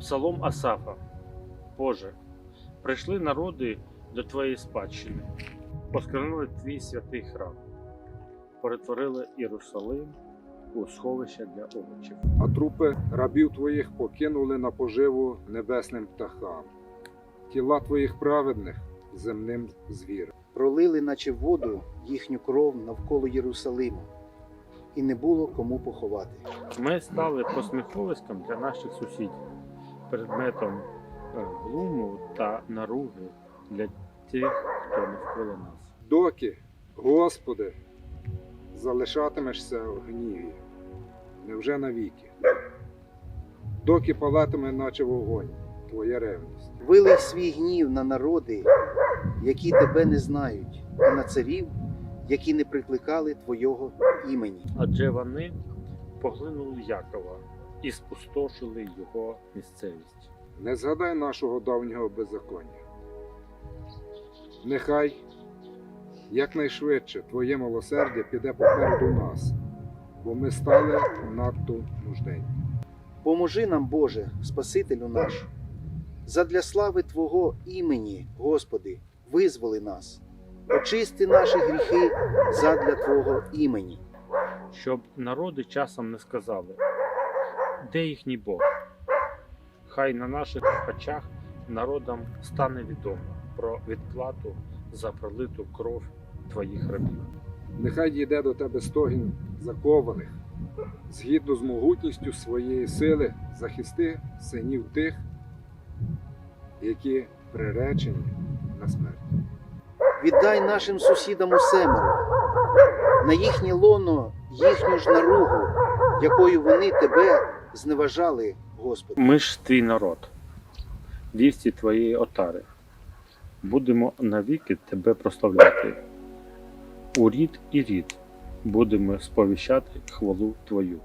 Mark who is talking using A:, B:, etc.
A: Псалом Асафа. Боже, прийшли народи до Твоєї спадщини, посквернули Твій святий храм, перетворили Єрусалим у сховище для овочів.
B: а трупи рабів твоїх покинули на поживу небесним птахам, тіла твоїх праведних земним звірам.
C: пролили, наче воду, їхню кров навколо Єрусалима, і не було кому поховати.
A: Ми стали посміховиськом для наших сусідів, предметом е, глуму та наруги для тих, хто навколо нас.
B: Доки, Господи, залишатимешся в гніві, невже навіки? Доки палатиме, наче вогонь, твоя ревність.
C: Вилий свій гнів на народи, які тебе не знають, і на царів, які не прикликали Твого імені.
A: Адже вони поглинули Якова і спустошили його місцевість.
B: Не згадай нашого давнього беззаконня. Нехай якнайшвидше Твоє милосердя піде попереду нас, бо ми стали надто нужденні.
C: Поможи нам, Боже, Спасителю наш, задля слави Твого імені, Господи, визволи нас, очисти наші гріхи задля Твого імені.
A: щоб народи часом не сказали, де їхній Бог. Хай на наших очах народам стане відомо про відплату за пролиту кров твоїх рабів.
B: Нехай дійде до тебе стогін закованих, згідно з могутністю своєї сили захисти синів тих, які приречені на смерть.
C: Віддай нашим сусідам усемеро, на їхнє лоно їхню ж наругу, якою вони тебе зневажали, Господи.
A: Ми ж твій народ, вісті твоєї отари. Будемо навіки тебе прославляти. У рід і рід будемо сповіщати хвалу Твою.